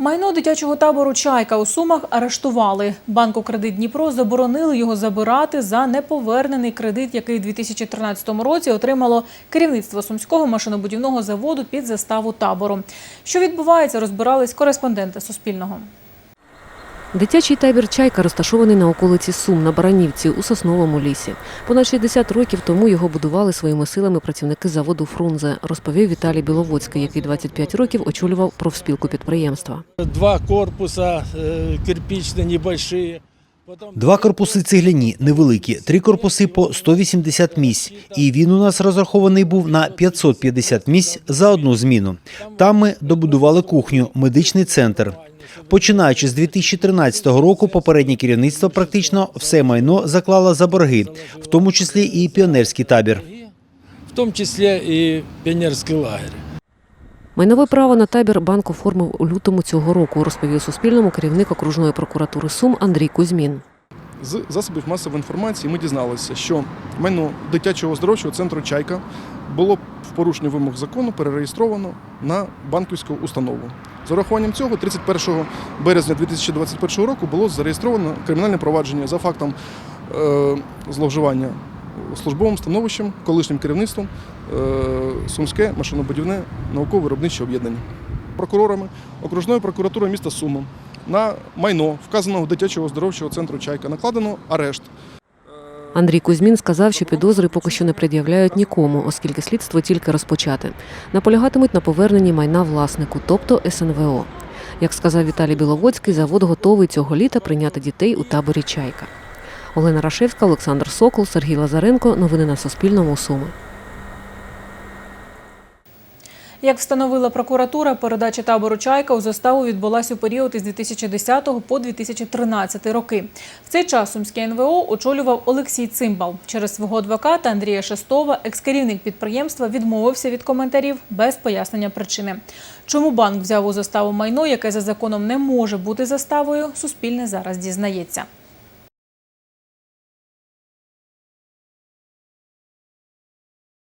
Майно дитячого табору Чайка у Сумах арештували. Банку Кредит Дніпро заборонили його забирати за неповернений кредит, який у 2013 році отримало керівництво сумського машинобудівного заводу під заставу табору. Що відбувається, розбирались кореспонденти Суспільного. Дитячий табір Чайка розташований на околиці Сум на Баранівці у сосновому лісі. Понад 60 років тому його будували своїми силами працівники заводу Фрунзе, розповів Віталій Біловодський, який 25 років очолював профспілку підприємства. Два корпуса э, кирпичные, небольшие. Два корпуси цегляні, невеликі, три корпуси по 180 місць. І він у нас розрахований був на 550 місць за одну зміну. Там ми добудували кухню, медичний центр. Починаючи з 2013 року, попереднє керівництво практично все майно заклало за борги, в тому числі і піонерський табір. в тому числі і піонерський лагерь. Майнове право на табір банк оформив у лютому цього року, розповів Суспільному керівник окружної прокуратури Сум Андрій Кузьмін. З засобів масової інформації ми дізналися, що майно дитячого оздоровчого центру Чайка було в порушенні вимог закону перереєстровано на банківську установу. З урахуванням цього, 31 березня 2021 року було зареєстровано кримінальне провадження за фактом е, зловживання службовим становищем, колишнім керівництвом е, Сумське машинобудівне науково-виробниче об'єднання. Прокурорами окружної прокуратури міста Суми на майно вказаного дитячого оздоровчого центру Чайка накладено арешт. Андрій Кузьмін сказав, що підозри поки що не пред'являють нікому, оскільки слідство тільки розпочате. Наполягатимуть на поверненні майна власнику, тобто СНВО. Як сказав Віталій Біловодський, завод готовий цього літа прийняти дітей у таборі Чайка. Олена Рашевська, Олександр Сокол, Сергій Лазаренко. Новини на Суспільному. Суми. Як встановила прокуратура, передача табору Чайка у заставу відбулася у період із 2010 по 2013 роки. В цей час Сумське НВО очолював Олексій Цимбал. Через свого адвоката Андрія Шестова екс-керівник підприємства відмовився від коментарів без пояснення причини. Чому банк взяв у заставу майно, яке за законом не може бути заставою, Суспільне зараз дізнається.